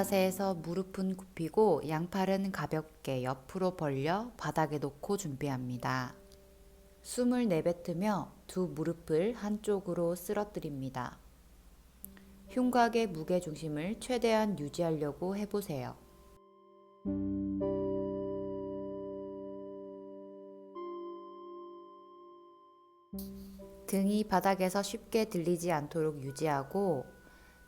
자세에서 무릎은 굽히고 양팔은 가볍게 옆으로 벌려 바닥에 놓고 준비합니다. 숨을 내뱉으며 두 무릎을 한쪽으로 쓰러뜨립니다. 흉곽의 무게 중심을 최대한 유지하려고 해보세요. 등이 바닥에서 쉽게 들리지 않도록 유지하고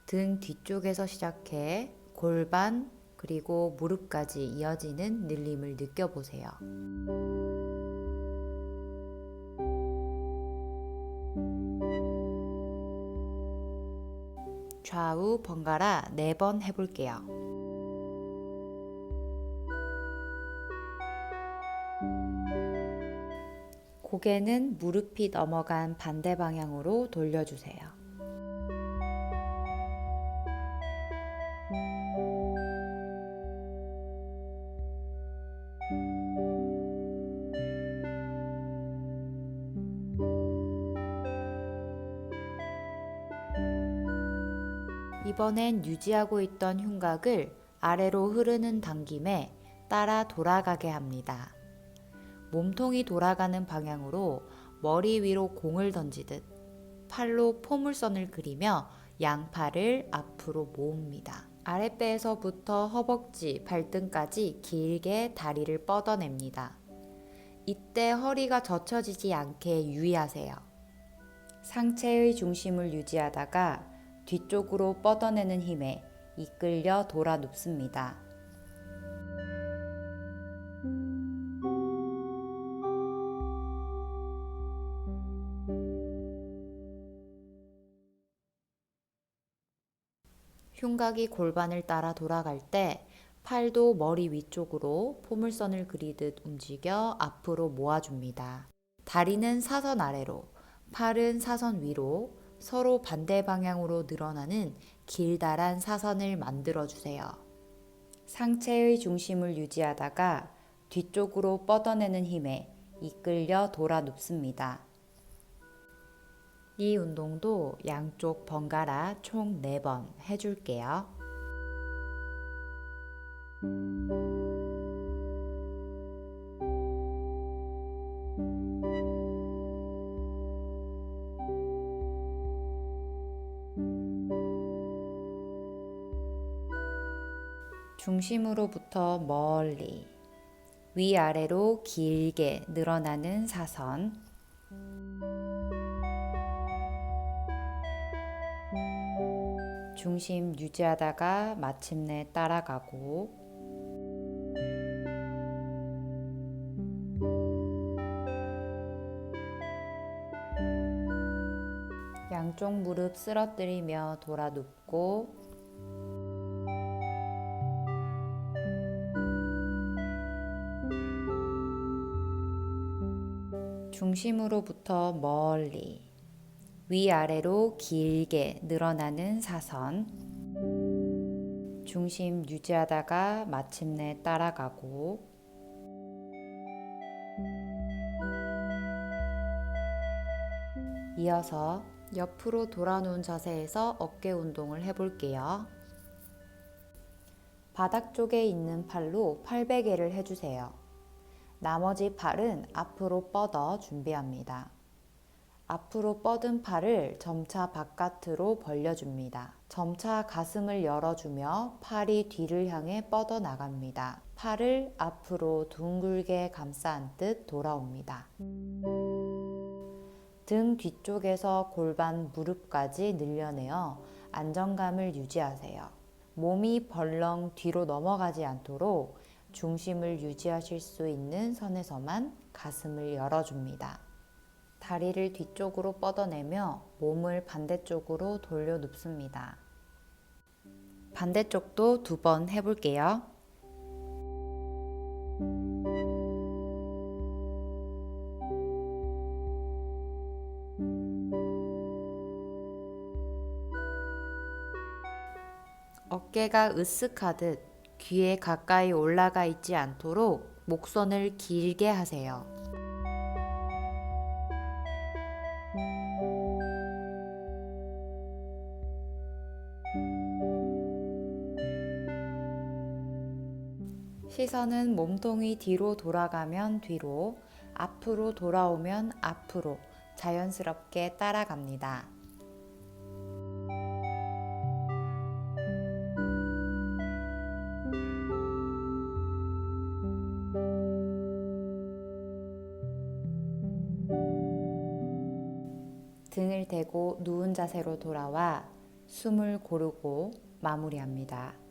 등 뒤쪽에서 시작해 골반 그리고 무릎까지 이어지는 늘림을 느껴보세요. 좌우 번갈아 4번 해볼게요. 고개는 무릎이 넘어간 반대 방향으로 돌려주세요. 이번엔 유지하고 있던 흉곽을 아래로 흐르는 당김에 따라 돌아가게 합니다. 몸통이 돌아가는 방향으로 머리 위로 공을 던지듯 팔로 포물선을 그리며 양팔을 앞으로 모읍니다. 아랫배에서부터 허벅지, 발등까지 길게 다리를 뻗어냅니다. 이때 허리가 젖혀지지 않게 유의하세요. 상체의 중심을 유지하다가 뒤쪽으로 뻗어내는 힘에 이끌려 돌아 눕습니다. 흉곽이 골반을 따라 돌아갈 때 팔도 머리 위쪽으로 포물선을 그리듯 움직여 앞으로 모아줍니다. 다리는 사선 아래로, 팔은 사선 위로 서로 반대 방향으로 늘어나는 길다란 사선을 만들어 주세요. 상체의 중심을 유지하다가 뒤쪽으로 뻗어내는 힘에 이끌려 돌아 눕습니다. 이 운동도 양쪽 번갈아 총 4번 해줄게요. 중심으로부터 멀리 위아래로 길게 늘어나는 사선. 중심 유지하다가 마침내 따라가고 양쪽 무릎 쓰러뜨리며 돌아 눕고 중심으로부터 멀리 위아래로 길게 늘어나는 사선 중심 유지하다가 마침내 따라가고 이어서 옆으로 돌아놓은 자세에서 어깨 운동을 해볼게요. 바닥 쪽에 있는 팔로 팔베개를 해주세요. 나머지 팔은 앞으로 뻗어 준비합니다. 앞으로 뻗은 팔을 점차 바깥으로 벌려줍니다. 점차 가슴을 열어주며 팔이 뒤를 향해 뻗어 나갑니다. 팔을 앞으로 둥글게 감싸 안듯 돌아옵니다. 등 뒤쪽에서 골반 무릎까지 늘려내어 안정감을 유지하세요. 몸이 벌렁 뒤로 넘어가지 않도록 중심을 유지하실 수 있는 선에서만 가슴을 열어줍니다. 다리를 뒤쪽으로 뻗어내며 몸을 반대쪽으로 돌려 눕습니다. 반대쪽도 두 번 해볼게요. 어깨가 으쓱하듯 귀에 가까이 올라가 있지 않도록 목선을 길게 하세요. 시선은 몸통이 뒤로 돌아가면 뒤로, 앞으로 돌아오면 앞으로 자연스럽게 따라갑니다. 등을 대고 누운 자세로 돌아와 숨을 고르고 마무리합니다.